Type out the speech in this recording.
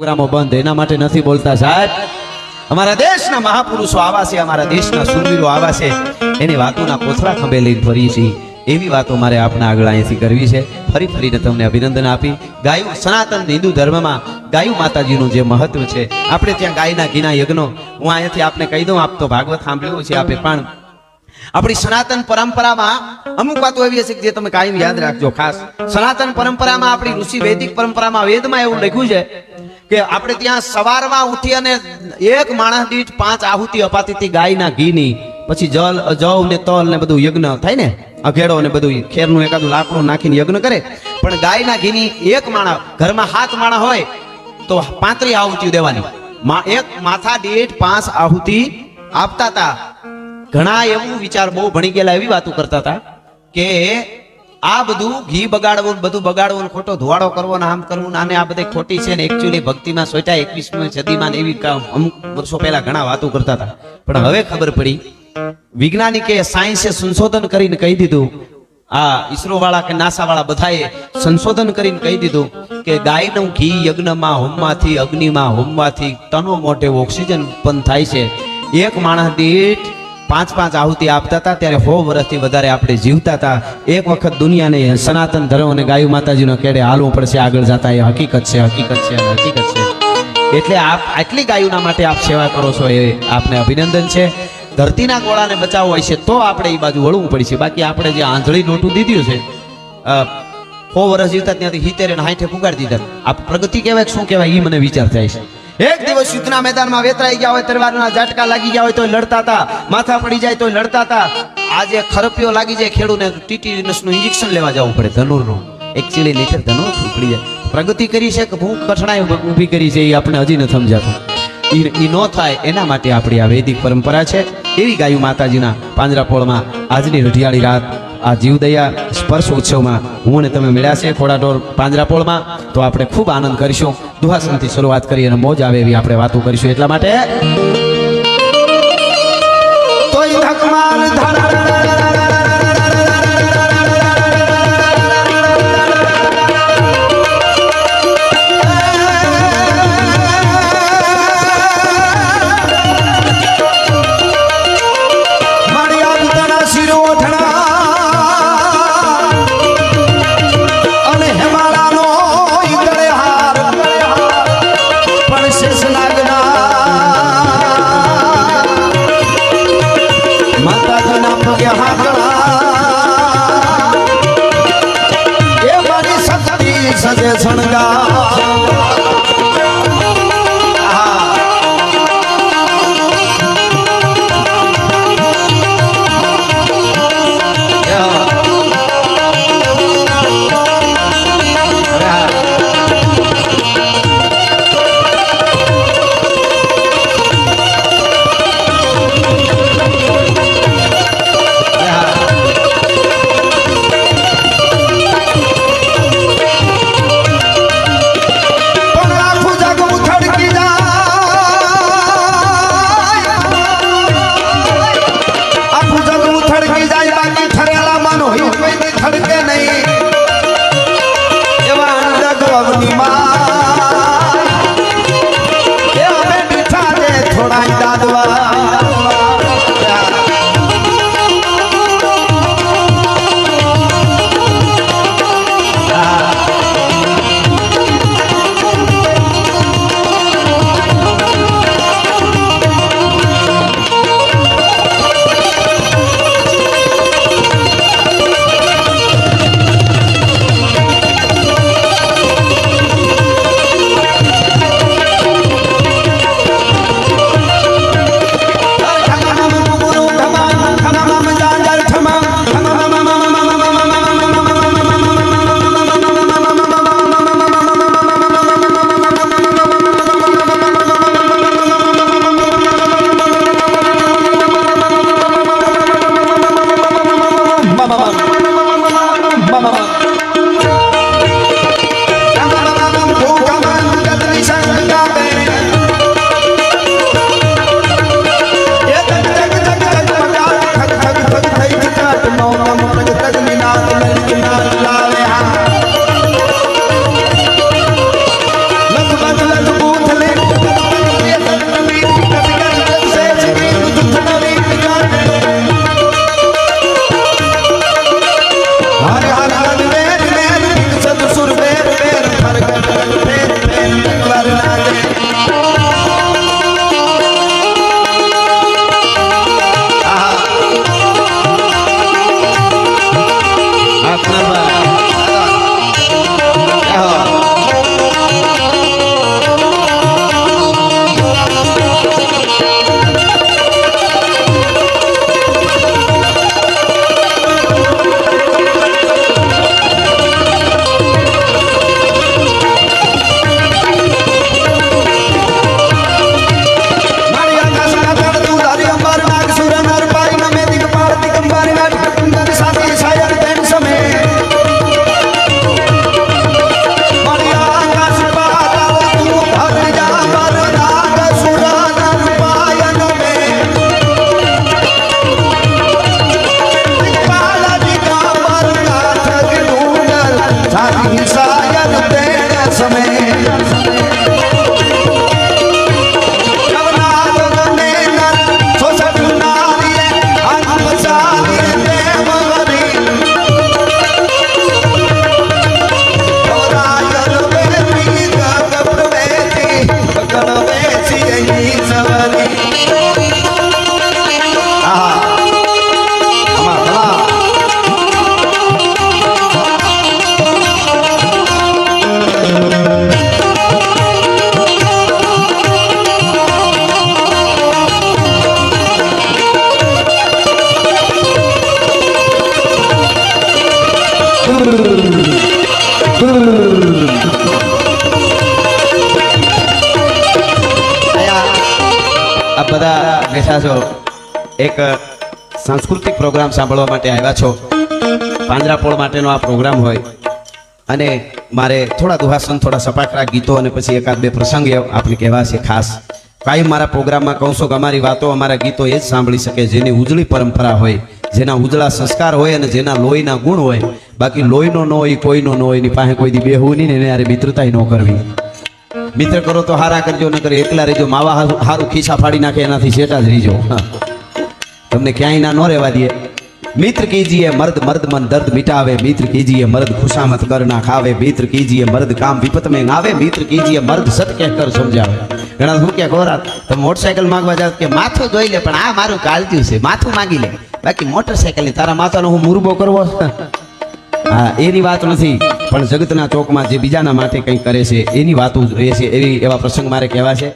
પ્રોગ્રામો બંધ, એના માટે નથી બોલતા સાહેબ. અમારા દેશના મહાપુરુષો આવા છે, અમારા દેશના સુરવીરો આવા છે. એની વાતોના કોથળા ખંભે લઈને ફરી છે. એવી વાતો મારે આપના આગળ અહીંથી કરવી છે. ફરી ફરીને તમને અભિનંદન આપી. ગાયું સનાતન હિન્દુ ધર્મમાં ગાયું માતાજીનું જે મહત્વ છે, આપણે ત્યાં ગાયના ઘીના યજ્ઞો, હું અહીંયાથી આપને કહી દઉં, આપ તો ભાગવત સાંભળ્યું છે, આપે પણ આપણી સનાતન પરંપરામાં અમુક વાતો એવી હશે જે તમે કાયમ યાદ રાખજો. ખાસ સનાતન પરંપરામાં આપણી ઋષિ વૈદિક પરંપરામાં વેદમાં એવું લખ્યું છે કે આપણે ત્યાં સવારમાં ઉઠી અને એક માણસ દીઠ પાંચ આહુતિ અપાતી હતી ગાયના ઘીની, પછી જલ, જવ ને તલ ને બધું યજ્ઞ થાય ને, અઘેડો ને બધું ખેરનું એકાદું લાકડું નાખીને યજ્ઞ કરે. પણ ગાયના ઘીની એક માણસ, ઘરમાં હાથ માણસ હોય તો પાંત્રી આહુતિ દેવાની. એક માથા દીઠ પાંચ આહુતિ આપતા હતા ઘણા એવું વિચાર બહુ ભણી ગયેલા એવી વાતો કરતા હતા કે આ બધું ઘી બગાડવું બધું બગાડવું ખોટો ધુવાડો કરવો ને આમ કરવું આને આ બધી ખોટી છે ને એકચ્યુઅલી ભક્તિમાં સોટા એકવીસમી સદીમાં એવી અમુક વર્ષો પહેલા ઘણા વાતો કરતા હતા. પણ હવે ખબર પડી. વૈજ્ઞાનિકે સાયન્સે સંશોધન કરીને કહી દીધું. આ ઈસરો વાળા કે નાસા વાળા બધાએ સંશોધન કરીને કહી દીધું કે ગાયનું ઘી યજ્ઞમાં હોમવાથી અગ્નિમાં હોમવાથી તનો મોટે ઓક્સિજન ઉત્પન્ન થાય છે. એક માણસ દીઠ પાંચ પાંચ આહુતિ આપતા હતા, ત્યારે સો વર્ષથી વધારે આપણે જીવતા હતા. એક વખત દુનિયાને સનાતન ધર્મ અને ગાયુ માતાજીનો કેડે હાલવું પડશે, આગળ જતા એ હકીકત છે હકીકત છે હકીકત છે. એટલે આપ આટલી ગાયુના માટે આપ સેવા કરો છો એ આપને અભિનંદન છે. ધરતીના ગોળાને બચાવવો હોય છે, તો આપણે એ બાજુ વળવું પડશે. બાકી આપણે જે આંધળી નોટું દીધું છે સો વર્ષ જીવતા ત્યાંથી હિતેરે અને હાઠે પુગાડી દીધા. આ પ્રગતિ કહેવાય શું કહેવાય એ મને વિચાર થાય છે. એક દિવસ યુદ્ધના મેદાનમાં વેતરાઈ ગયા હોય તરવારના ઝાટકા લાગી ગયા હોય તો લડતા હતા, માથા પડી જાય તો લડતા હતા. આજે ખરપિયો લાગી જાય ખેડૂને ટીટીનસનું ઇન્જેક્શન લેવા જવું પડે, ધનુરનું. એકચ્યુઅલી નીચે ધનુર પડી જાય. પ્રગતિ કરી છે કે ભૂખ કઠણાઈ ઊભી કરી છે, એ આપણે હજી ન સમજાતું. એ નો થાય એના માટે આપણી આ વૈદિક પરંપરા છે. એવી ગાયું માતાજીના પાંજરાપોળમાં આજની રઢિયાળી રાત આ જીવદયા સ્પર્શ ઉત્સવમાં હું અને તમે મળ્યા છે ખોડાઢોર પાંજરાપોળમાં તો આપણે ખૂબ આનંદ કરીશું. દુહાસનથી શરૂઆત કરી અને મોજ આવે એવી આપણે વાતો કરીશું. એટલા માટે સજે શણગા love ni ma આપ બધા બેઠા છો એક સાંસ્કૃતિક પ્રોગ્રામ સાંભળવા માટે આવ્યા છો. પાંજરાપોળ માટેનો આ પ્રોગ્રામ હોય. અને મારે થોડા દુહાસન, થોડા સપાકરા ગીતો અને પછી એકાદ બે પ્રસંગ આપણે કહેવા છે ખાસ. કાંઈ મારા પ્રોગ્રામમાં કહું છું કે અમારી વાતો, અમારા ગીતો એ જ સાંભળી શકે. જેની ઉજળી પરંપરા હોય, જેના ઉજળા સંસ્કાર હોય અને જેના લોહીના ગુણ હોય. બાકી લોહીનો ન હોય, કોઈનો ન હોય, એની પાસે કોઈ દી બેહવું નહીં ને એને મિત્રતાય ન કરવી. મિત્ર કરો તો હારા કરજો, નકર એકલા રહેજો. માવા હારું- ખીસા ફાડી નાખે, એનાથી શેટા જ રહીજો તમને ક્યાંય ના ન રહેવા દે. મિત્ર કીજીએ મર્દ મર્દ મન દર્દ મિટાવે. મિત્ર કીજીએ મર્દ ખુશામત કર ના ખાવે. મિત્ર કીજીએ મર્દ કામ વિપત મેં આવે મિત્ર કીજીએ મર્દ સત કહ કર સમજાવે. ઘણા શું કે ગોરા, તમે મોટરસાયકલ માંગવા જાવ કે માથું જોઈ લે, પણ આ મારું કાળજ્યું છે. માથું માંગી લે. બાકી મોટરસાયકલ તારા માથાનો હું મુરબો કરવો? હા, એની વાત નથી, પણ જગતના ચોકમાં જે બીજાના માટે કંઈ કરે છે, એની વાતો જોઈએ છે, એવી એવા પ્રસંગ મારે કહેવા છે.